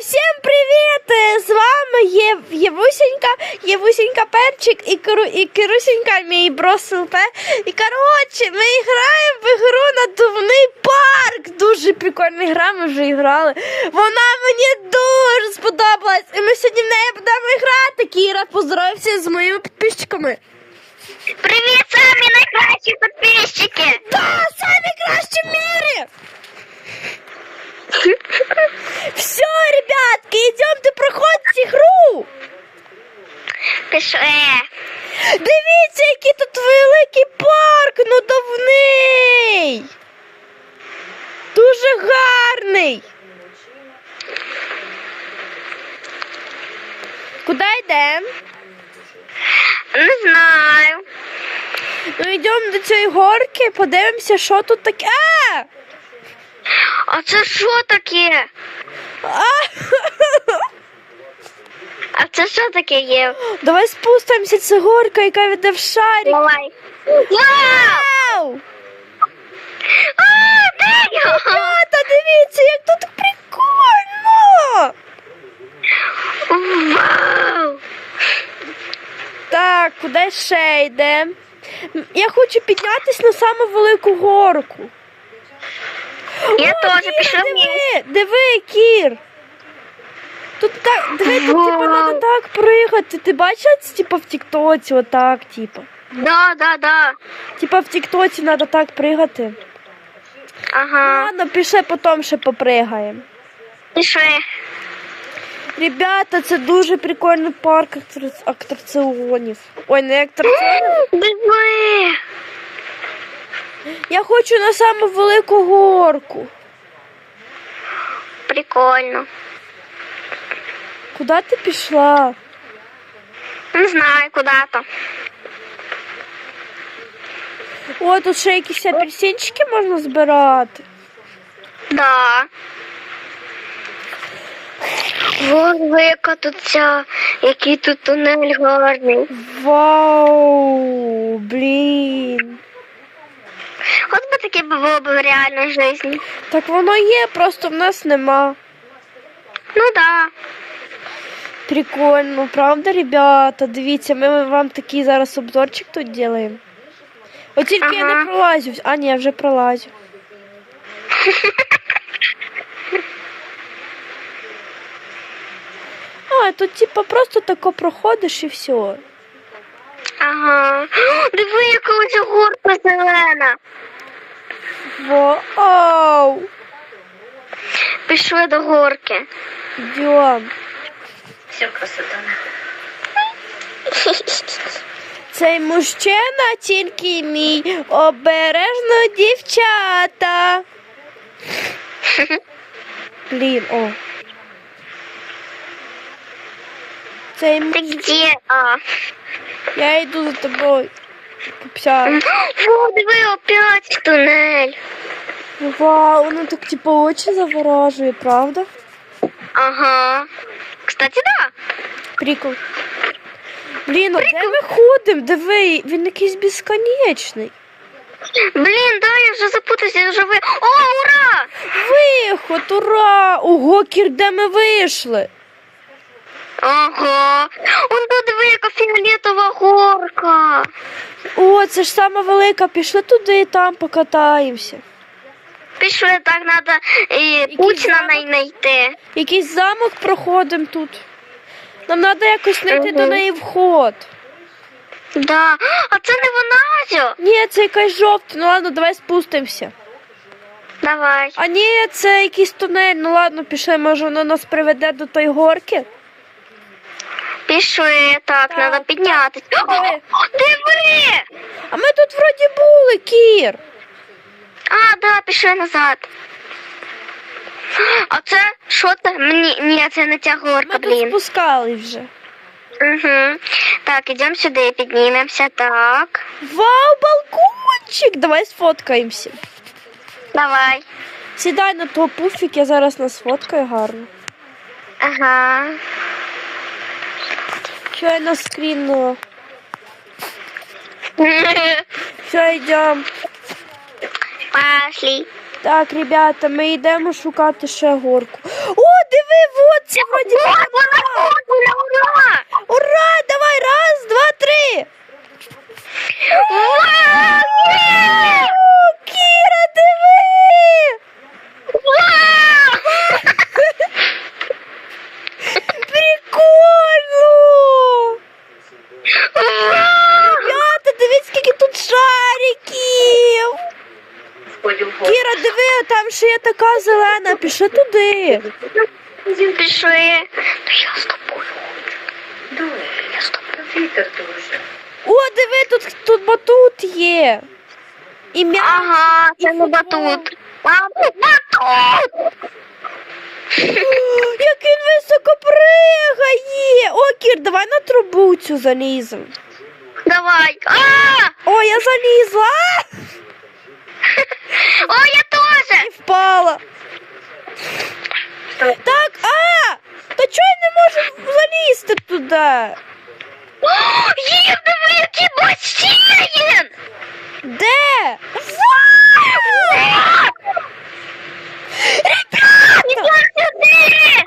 всім привіт! З вами є Євусенька, Євусенька Перчик і, Керу, і Керусенька мій брос ЛП. І коротше, ми граємо в ігру надувний парк. Дуже прикольна гра, ми вже грали. Вона мені дуже сподобалась. І ми сьогодні в неї будемо грати. Кіра, поздоровся з моїми підписчиками. Привіт, самі найкращі підписчики! Да, самі кращі в мірі! Все, ребятки, идемте проходить ігру. Пішли. Дивіться, який тут великий парк, ну давний. Дуже гарний. Куди йдемо? Не знаю. Ну йдемо до цієї горки, подивимося, що тут таке. А! А це що таке? А! А це що таке є? Давай спустимося, це горка, яка веде в шарик. Давай. Вау! Ребята, дивіться, як тут прикольно! Вау! Так, куди ще йде? Я хочу піднятися на саму велику горку. Я теж диви, вниз. диви, Кір. Тут так, диви, тут Вау. надо так пригати. Ти бачила це типа в Тіктоці, отак, типа. Да, да, да. Типа в Тіктоці треба так пригати. Ага. Ладно, пішли потім ще попригаємо. Пішли. Ребята, це дуже прикольний парк атра- атракціонів. Ой, не атракціонів. Диви. Я хочу на саму велику горку. Прикольно. Куди ти пішла? Не знаю, куди то. О, тут ще якісь апельсинчики можна збирати. Да. Велика тут ця, який тут тунель гарний. Вау, блін. От би таке було б в реальній житті. Так воно є, просто в нас нема. Ну да. Прикольно, правда, ребята? Дивіться, ми вам такий зараз обзорчик тут робимо. От тільки я не Ага. пролазю. А, ні, я вже пролазю. А, тут типа просто тако проходиш і все. Ага. Диви, яка оця горка зелена. Вау! Пішли до горки. Йдем. Все, красота. Цей мужчина тільки мій обережно дівчата. Блін, о. Цей Ти де? А. я йду за тобою. Пупся. О, диви, опять тунель. Вау, ну так типу очі заворажує, правда? Ага. Кстати, да. Прикол. Блін, а де ми ходимо? Диви, він якийсь безконечний. Блін, да, я вже запутався, я вже ви. О, ура! Виход, ура! Ого, кір, де ми вийшли? Ага. Он тут яка фіолетова горка. О, це ж сама велика. Пішли туди і там покатаємося. Пішли, так треба і путь на неї знайти. Якийсь замок проходимо тут. Нам треба якось знайти до неї вход. Да. А це не вона Азю? Ні, це якась жовта. Ну ладно, давай спустимося. Давай. А ні, це якийсь тунель. Ну ладно, пішли, може воно нас приведе до тої горки. Пішли, так, треба піднятися. О, диви! А ми тут вроді були, Кір. А, да, пішли назад. А це що це? Мені ні, це не ця горка, Ми тут блін. спускали вже. Угу. Так, ідемо сюди, піднімемося. Так. Вау, балкончик! Давай сфоткаємося. Давай. Сідай на той пуфік, я зараз нас сфоткаю гарно. Ага. Що я на скріннула? Все, йдемо. Пошли. Так, ребята, ми йдемо шукати ще горку. О, диви, вот це вроді. Ура, ура! Ура! Давай, раз, два, три! Ура! Є! О, Кіра, диви! Ура! Прикольно! Ура! Ребята, дивіться, скільки тут шариків! Кіра, ще є така зелена, пішли туди. Пішли. То я з тобою. Я з тобою. О, диви, тут, тут батут є. І м'яч. Ага, це не батут. А, батут! Як він високо пригає! О, Кір, давай на трубу цю залізем. Давай. А! О, я залізла! О, я впала. Так, а! Та чого я не можу залізти туди? О, Їм диви, який басейн! Де? Ідем сюди!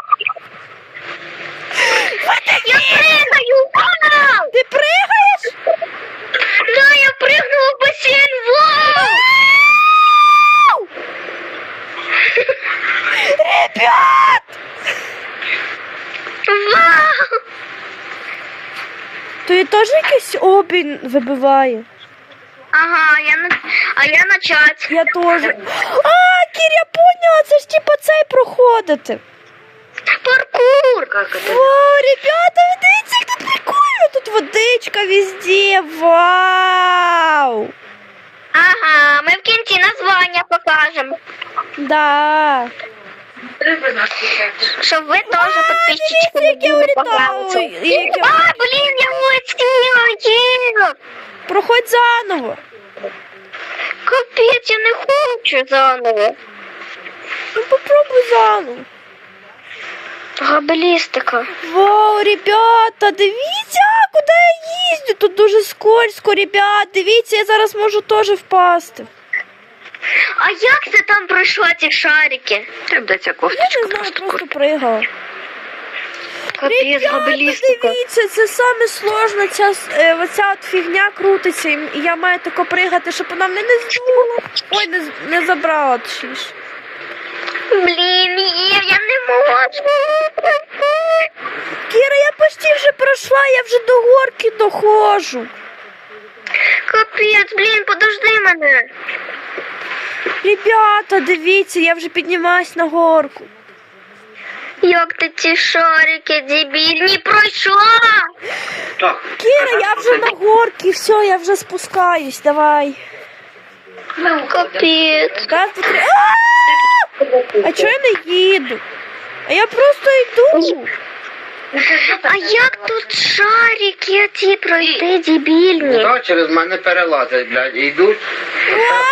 Я пригаю! Вау! Ти пригаєш? Да, я прыгнула в бассейн! Вау! Ребят! Вау! То і теж якийсь обінь вибиває. Ага, я на... а я начать. Я теж. А, Кір, я поняла, це ж типа цей проходити. Паркур! Вау, ребята, ви дивіться, як тут прикольно. Тут водичка везде. Вау! Ага, ми в кінці названня покажемо. Да. Щоб ви теж погралися. Як я- А, блін, я улетіла! Проходь заново. Капець, я не хочу заново. Ну попробуй заново. Габелістика. Вау, ребята, дивіться, куди я їздю. Тут дуже скользко, ребят. Дивіться, я зараз можу теж впасти. А як це там пройшла ці шарики? Де ця Я не знаю, просто просто пригала. Капець, Ребята, габелістика. дивіться, це саме сложно. Ця, с- е, оця от фігня крутиться, і і я маю тако пригати, щоб вона мене не здула. Ой, не, з- не забрала точніше. Блін, я не можу. Кіра, я почти вже пройшла, я вже до горки доходжу. Капець, блін. Ребята, дивіться, я вже піднімаюсь на горку. Як ти ці шарики дебільні пройшла? Так. Кіра, я вже на горці, все, я вже спускаюсь, давай. Капець. Раз, два, три. А! А чого я не їду? А я просто йду. А як тут шарики ці пройти дебільні? Да, через мене перелазять, блядь, і йдуть.